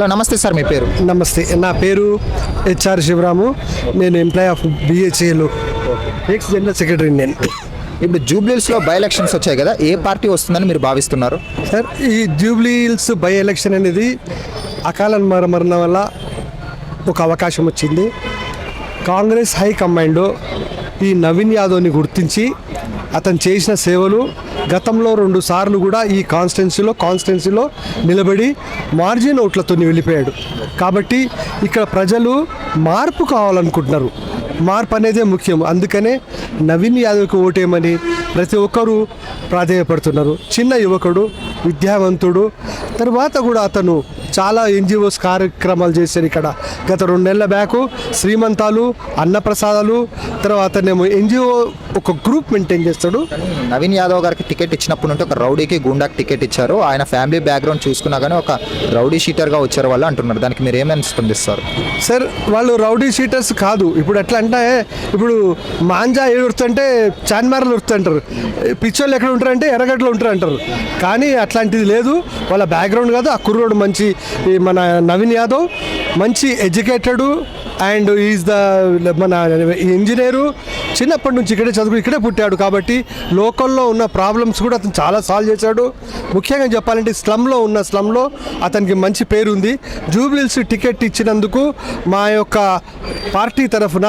Hello నమస్తే sir మీ పేరు? నమస్తే నా పేరు హెచ్ఆర్ శివరాము. నేను ఎంప్లాయ్ ఆఫ్ బిహెచ్ఏలో ఎక్స్ జనరల్ సెక్రటరీ నేను. ఇప్పుడు జూబ్లీస్లో బై ఎలక్షన్స్ వచ్చాయి కదా ఏ పార్టీ వస్తుందని మీరు భావిస్తున్నారు? సార్ ఈ జూబ్లీ హిల్స్ బై ఎలక్షన్ అనేది అకాల మర- మరణం వల్ల ఒక అవకాశం వచ్చింది. కాంగ్రెస్ హై కమాండ్ ఈ నవీన్ యాదవ్ని గుర్తించి అతను చేసిన సేవలు గతంలో రెండు సార్లు కూడా ఈ కాన్స్టిట్యున్సీలో కాన్స్టిట్యున్సీలో నిలబడి మార్జిన్ ఓట్లతో వెళ్ళిపోయాడు కాబట్టి ఇక్కడ ప్రజలు మార్పు కావాలనుకుంటున్నారు. మార్పు అనేదే ముఖ్యం. అందుకనే నవీన్ యాదవ్కి ఓటేయమని ప్రతి ఒక్కరూ ప్రాధేయపడుతున్నారు. చిన్న యువకుడు విద్యావంతుడు తర్వాత కూడా అతను చాలా ఎన్జిఓస్ కార్యక్రమాలు చేశారు ఇక్కడ. గత రెండు నెలల బ్యాకు శ్రీమంతాలు అన్నప్రసాదాలు తర్వాత అతనేమో ఎన్జిఓ ఒక గ్రూప్ మెయింటైన్ చేస్తాడు. నవీన్ యాదవ్ గారికి టికెట్ ఇచ్చినప్పటి నుండి ఒక రౌడీకి గుండాకి టికెట్ ఇచ్చారు. ఆయన ఫ్యామిలీ బ్యాక్గ్రౌండ్ చూసుకున్నా కానీ ఒక రౌడీ షీటర్గా వచ్చారు వాళ్ళు అంటున్నారు. దానికి మీరు ఏమని స్పందిస్తారు సార్? వాళ్ళు రౌడీ షీటర్స్ కాదు. ఇప్పుడు ఎట్లా అంటే ఇప్పుడు మాంజా ఏడు ఉరుతుంటే చాన్మార్లు ఉరుతుంటారు. పిచ్చోళ్ళు ఎక్కడ ఉంటారంటే ఎర్రగడ్డలో ఉంటారు అంటారు కానీ అట్లాంటిది లేదు. వాళ్ళ బ్యాక్గ్రౌండ్ కాదు. ఆ కుర్రోడు మంచి మన నవీన్ యాదవ్ మంచి ఎడ్యుకేటెడ్ అండ్ ఈజ్ ద మన ఇంజనీరు చిన్నప్పటి నుంచి ఇక్కడే చదువు ఇక్కడే పుట్టాడు కాబట్టి లోకల్లో ఉన్న ప్రాబ్లమ్స్ కూడా అతను చాలా సాల్వ్ చేశాడు. ముఖ్యంగా చెప్పాలంటే స్లమ్లో ఉన్న స్లమ్లో అతనికి మంచి పేరు ఉంది జూబ్లీల్స్ టికెట్ ఇచ్చినందుకు మా యొక్క పార్టీ తరఫున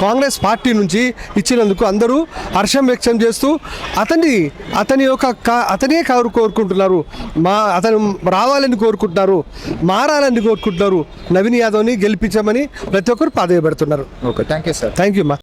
కాంగ్రెస్ పార్టీ నుంచి ఇచ్చినందుకు అందరూ హర్షం వ్యక్తం చేస్తూ అతన్ని అతని యొక్క అతనే కారు కోరుకుంటున్నారు. మా అతను రావాలని కోరుకుంటున్నారు మారాలని కోరుకుంటున్నారు. నవీన్ యాదవ్ని గెలిపించమని ప్రతి ఒక్కరు పాదయపడుతున్నారు okay thank you sir thank you మా